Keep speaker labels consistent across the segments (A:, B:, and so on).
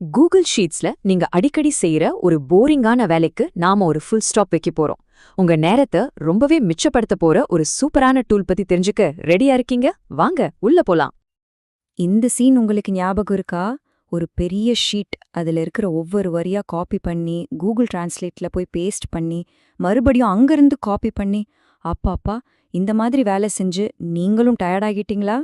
A: Google ஷீட்ஸ்ல நீங்க அடிக்கடி செய்யற ஒரு போரிங்கான வேலைக்கு நாம ஒரு ஃபுல் ஸ்டாப் வைக்க போறோம். உங்க நேரத்தை ரொம்பவே மிச்சப்படுத்த போற ஒரு சூப்பரான டூல் பத்தி தெரிஞ்சுக்க ரெடியா இருக்கீங்க? வாங்க உள்ள போலாம்.
B: இந்த சீன் உங்களுக்கு ஞாபகம் இருக்கா? ஒரு பெரிய ஷீட் அதுல இருக்கிற ஒவ்வொரு வரியா காப்பி பண்ணி கூகுள் டிரான்ஸ்லேட்ல போய் பேஸ்ட் பண்ணி மறுபடியும் அங்கிருந்து காப்பி பண்ணி அப்பாப்பா இந்த மாதிரி வேலை செஞ்சு நீங்களும் டயர்ட் ஆகிட்டீங்களா?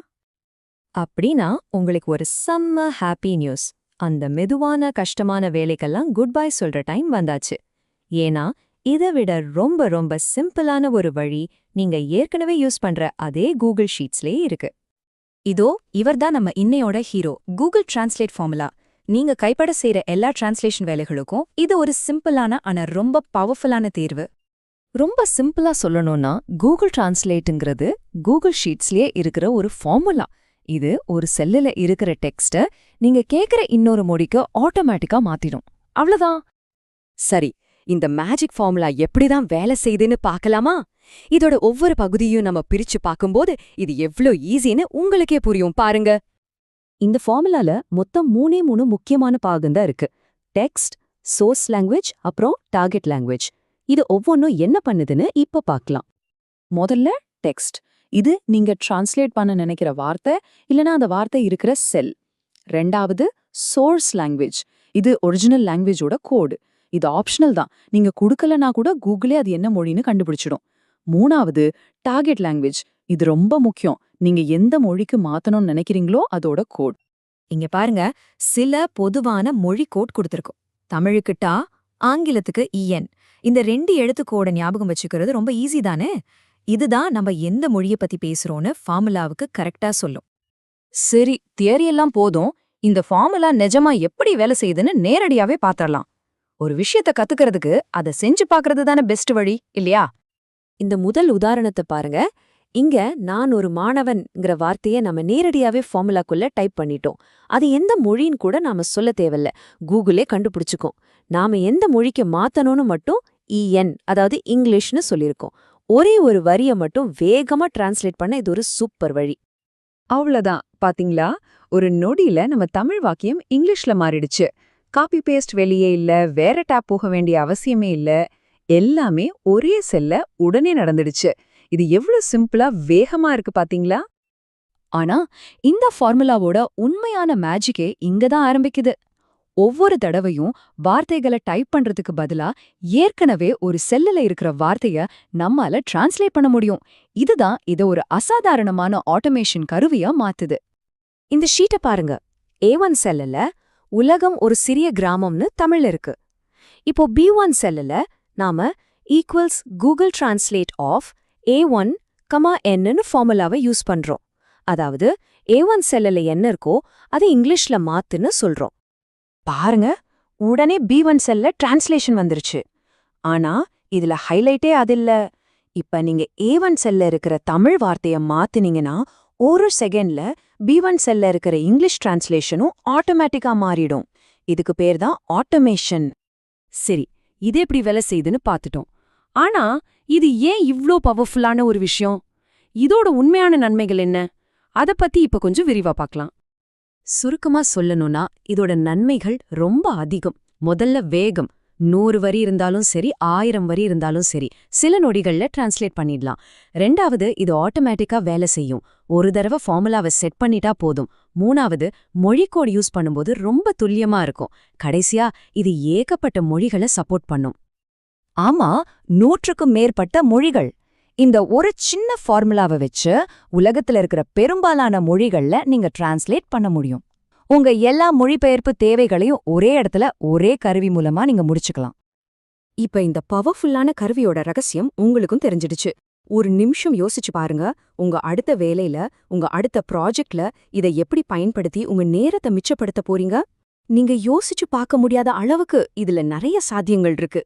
A: அப்படின்னா உங்களுக்கு ஒரு செம்ம ஹாப்பி நியூஸ் அந்த மெதுவான கஷ்டமான வேலைக்கெல்லாம் குட் பை சொல்ற டைம் வந்தாச்சு. ஏன்னா இதை விட ரொம்ப ரொம்ப சிம்பிளான ஒரு வழி நீங்க ஏற்கனவே யூஸ் பண்ற அதே கூகுள் ஷீட்ஸ்லயே இருக்கு.
C: இதோ இவர்தான் நம்ம இன்னையோட ஹீரோ கூகுள் டிரான்ஸ்லேட் ஃபார்முலா நீங்க கைப்பட செய்யற எல்லா டிரான்ஸ்லேஷன் வேலைகளுக்கும் இது ஒரு சிம்பிளான ஆனா ரொம்ப பவர்ஃபுல்லான தேர்வு.
A: ரொம்ப சிம்பிளா சொல்லணும்னா கூகுள் டிரான்ஸ்லேட்டுங்கிறது கூகுள் ஷீட்ஸ்லயே இருக்கிற ஒரு ஃபார்முலா இது ஒரு செல்லுல இருக்கிற டெக்ஸ்ட நீங்க கேக்குற இன்னொரு மொழிக்கு ஆட்டோமேட்டிக்கா மாத்திடும். அவ்வளோதான் சரி இந்த மேஜிக் ஃபார்முலா எப்படிதான் வேலை செய்யுதுன்னு பார்க்கலாமா? இதோட ஒவ்வொரு பகுதியும் நம்ம பிரிச்சு பார்க்கும்போது இது எவ்ளோ ஈஸின்னு உங்களுக்கே புரியும். பாருங்க. இந்த ஃபார்முலால மொத்தம் மூணே மூணு முக்கியமான பாகந்தான் இருக்கு. டெக்ஸ்ட் சோர்ஸ் லாங்குவேஜ் அப்புறம் டார்கெட் லாங்குவேஜ் இது ஒவ்வொன்றும் என்ன பண்ணுதுன்னு இப்ப பார்க்கலாம். முதல்ல டெக்ஸ்ட் இது நீங்க டிரான்ஸ்லேட் பண்ண நினைக்கிற வார்த்தை இல்லனா அந்த வார்த்தை இருக்கிற செல் ரெண்டாவது சோர்ஸ் லாங்குவேஜ் இது ஒரிஜினல் லாங்குவேஜோட கோடு இது ஆப்ஷனல் தான். நீங்க குடுக்கலனா கூட கூகுளே அது என்ன மொழின்னு கண்டுபிடிச்சிடும். மூணாவது டார்கெட் லாங்குவேஜ் இது ரொம்ப முக்கியம். நீங்க எந்த மொழிக்கு மாத்தணும்னு நினைக்கிறீங்களோ அதோட கோட்
C: இங்க பாருங்க சில பொதுவான மொழி கோட் கொடுத்திருக்கும். தமிழுக்கு டா ஆங்கிலத்துக்கு இஎன் இந்த ரெண்டு எழுத்து கோட ஞாபகம் வச்சுக்கிறது ரொம்ப ஈஸி தானே? இதுதான் நம்ம எந்த மொழிய பத்தி பேசுறோம்னு ஃபார்முலாவுக்கு கரெக்டா சொல்லும்.
A: சரி தியரியெல்லாம் போதும். இந்த ஃபார்முலா நிஜமா எப்படி வேலை செய்யுதுன்னு நேரடியாவே பாத்திரலாம். ஒரு விஷயத்த கத்துக்கிறதுக்கு அதை செஞ்சு பாக்குறது தானே பெஸ்ட் வழி இல்லையா? இந்த முதல் உதாரணத்தை பாருங்க. இங்க நான் ஒரு மாணவன்ங்கிற வார்த்தையை நம்ம நேரடியாவே ஃபார்முலாக்குள்ள டைப் பண்ணிட்டோம். அது எந்த மொழின்னு கூட நாம சொல்ல தேவையில்ல. கூகுளே கண்டுபிடிச்சுக்கும். நாம எந்த மொழிக்கு மாத்தணும்னு மட்டும் இஎன் அதாவது இங்கிலீஷ்னு சொல்லியிருக்கோம். ஒரே ஒரு வரிய மட்டும் வேகமா டிரான்ஸ்லேட் பண்ண இது ஒரு சூப்பர் வழி.
B: அவ்வளோதான் பாத்தீங்களா? ஒரு நொடியில நம்ம தமிழ் வாக்கியம் இங்கிலீஷ்ல மாறிடுச்சு. காப்பி பேஸ்ட் வெளியே இல்ல வேற டேப் போக வேண்டிய அவசியமே இல்ல. எல்லாமே ஒரே செல்ல உடனே நடந்துடுச்சு. இது எவ்வளவு சிம்பிளா வேகமா இருக்கு பாத்தீங்களா?
A: ஆனா இந்த ஃபார்முலாவோட உண்மையான மேஜிக்கே இங்க தான் ஆரம்பிக்குது. ஒவ்வொரு தடவையும் வார்த்தைகளை டைப் பண்றதுக்கு பதிலா ஏற்கனவே ஒரு செல்லுல இருக்கிற வார்த்தைய நம்மால டிரான்ஸ்லேட் பண்ண முடியும். இதுதான் இத ஒரு அசாதாரணமான ஆட்டோமேஷன் கருவியா மாத்துது. இந்த ஷீட்டை பாருங்க. ஏ ஒன் செல்லுல உலகம் ஒரு சிறிய கிராமம்னு தமிழ்ல இருக்கு. இப்போ பி ஒன் செல்லுல நாம equals Google Translate of A one comma என்னன்னு ஃபார்முலாவை யூஸ் பண்றோம். அதாவது ஏ ஒன் செல்லுல என்ன இருக்கோ அதை இங்கிலீஷ்ல மாத்துன்னு சொல்றோம். பாருங்க உடனே பி ஒன் செல்ல டிரான்ஸ்லேஷன் வந்துருச்சு. ஆனா இதுல ஹைலைட்டே அது இல்ல. இப்ப நீங்க ஏ ஒன் செல்ல இருக்கிற தமிழ் வார்த்தைய மாத்துனீங்கன்னா ஒரு செகண்ட்ல பி ஒன் செல்ல இருக்கிற இங்கிலீஷ் டிரான்ஸ்லேஷனும் ஆட்டோமேட்டிக்கா மாறிடும். இதுக்கு பேர் தான் ஆட்டோமேஷன் சரி இது எப்படி வேலை செய்யுதுன்னு பார்த்துட்டோம். ஆனா இது ஏன் இவ்ளோ பவர்ஃபுல்லான ஒரு விஷயம்? இதோட உண்மையான நன்மைகள் என்ன? அத பத்தி இப்ப கொஞ்சம் விரிவா பார்க்கலாம். சுருக்கமா சொல்லணும்னா இதோட நன்மைகள் ரொம்ப அதிகம். முதல்ல வேகம். நூறு வரி இருந்தாலும் சரி ஆயிரம் வரி இருந்தாலும் சரி சில நொடிகள்ல டிரான்ஸ்லேட் பண்ணிடலாம். ரெண்டாவது இது ஆட்டோமேட்டிக்கா வேலை செய்யும். ஒரு தடவை ஃபார்முலாவை செட் பண்ணிட்டா போதும். மூணாவது மொழிக்கோடு யூஸ் பண்ணும்போது ரொம்ப துல்லியமா இருக்கும். கடைசியா இது ஏகப்பட்ட மொழிகளை சப்போர்ட் பண்ணும். ஆமா நூற்றுக்கும் மேற்பட்ட மொழிகள். இந்த ஒரு சின்ன ஃபார்முலாவை வச்சு உலகத்துல இருக்கிற பெரும்பாலான மொழிகள்ல நீங்க டிரான்ஸ்லேட் பண்ண முடியும். உங்க எல்லா மொழிபெயர்ப்பு தேவைகளையும் ஒரே இடத்துல ஒரே கருவி மூலமா நீங்க முடிச்சுக்கலாம். இப்ப இந்த பவர்ஃபுல்லான கருவியோட ரகசியம் உங்களுக்கும் தெரிஞ்சிடுச்சு. ஒரு நிமிஷம் யோசிச்சு பாருங்க. உங்க அடுத்த வேலையில உங்க அடுத்த ப்ராஜெக்ட்ல இதை எப்படி பயன்படுத்தி உங்க நேரத்தை மிச்சப்படுத்த போறீங்க? நீங்க யோசிச்சு பார்க்க முடியாத அளவுக்கு இதுல நிறைய சாத்தியங்கள் இருக்கு.